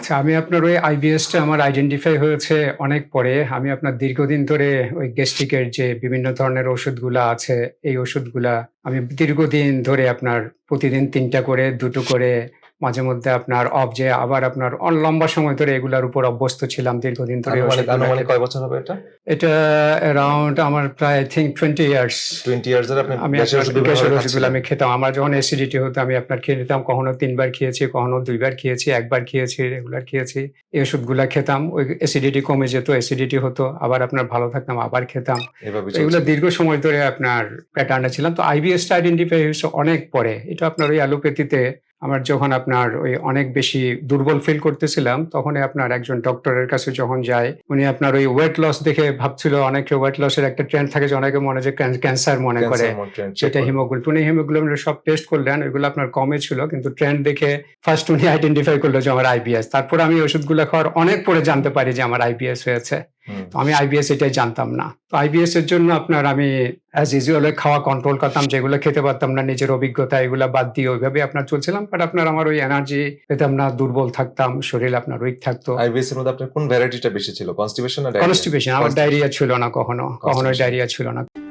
আচ্ছা আমি আপনার ওই আইবিএসটা আমার আইডেন্টিফাই হয়েছে অনেক পরে। আমি আপনার দীর্ঘদিন ধরে ওই গ্যাস্ট্রিকের যে বিভিন্ন ধরনের ওষুধগুলা আছে, এই ওষুধগুলা আমি দীর্ঘদিন ধরে আপনার প্রতিদিন তিনটা করে, দুটো করে মাঝে মধ্যে আপনার অফ যে আবার আপনার লম্বা সময় ধরে এগুলার উপর অভ্যস্ত ছিলাম দীর্ঘদিন ধরে। কয় বছর হবে এটা? এটা অ্যারাউন্ড আমার প্রায় I think twenty years twenty years আপনি আমি খাচ্ছিলেন। আমি খেতাম। আমার যখন অ্যাসিডিটি হতো আমি আপনার খেয়ে নিতাম কখনো তিনবার খেয়েছি কখনো দুইবার খেয়েছি একবার খেয়েছি রেগুলার খেয়েছি। এই ওষুধগুলো খেতাম। ওই অ্যাসিডিটি কমে যেত অ্যাসিডিটি হতো আবার আপনার ভালো থাকতাম আবার খেতাম। এগুলো দীর্ঘ সময় ধরে আপনার প্যাটার্নে ছিলাম। তো আইবিএসটা আইডেন্টিফাই হয়েছে অনেক পরে। এটা আপনার ওই অ্যালোপ্যাথিতে আমার যখন আপনার ওই অনেক বেশি দুর্বল ফিল করতেছিলাম তখন আপনার একজন ডক্টরের কাছে যখন যায় উনি আপনার ওই ওয়েট লস দেখে ভাবছিল অনেকে ওয়েট লসের একটা ট্রেন্ড থাকে যে অনেকে মনে যে ক্যান্সার মনে করে। সেটা হিমোগ্লোবিন উনি হিমোগ্লোবিন সব টেস্ট করলেন ওইগুলো আপনার কমে ছিল কিন্তু ট্রেন্ড দেখে ফার্স্ট উনি আইডেন্টিফাই করল যে আমার আইবিএস তারপর আমি ওষুধগুলো খাওয়ার অনেক পরে জানতে পারি যে আমার আইবিএস হয়েছে। তো আমি আইবিএস এটাই জানতাম না। তো আইবিএস এর জন্য আপনার আমি অ্যাজ ইউজুয়াল খাওয়া কন্ট্রোল করতাম যেগুলো খেতে পারতাম না নিজের অভিজ্ঞতা এগুলো বাদ দিয়ে ওইভাবে আপনার চলছিলাম। বাট আপনার আমার ওই এনার্জি পেতাম না দুর্বল থাকতাম শরীর আপনার উইক থাকতো। আইবিএস এর মধ্যে আপনার কোন ভ্যারাইটিটা বেশি ছিল? কনস্টিপেশন? কনস্টিপেশন আমার ডায়রিয়া ছিল না কখনো। কখনো ডায়রিয়া ছিল না।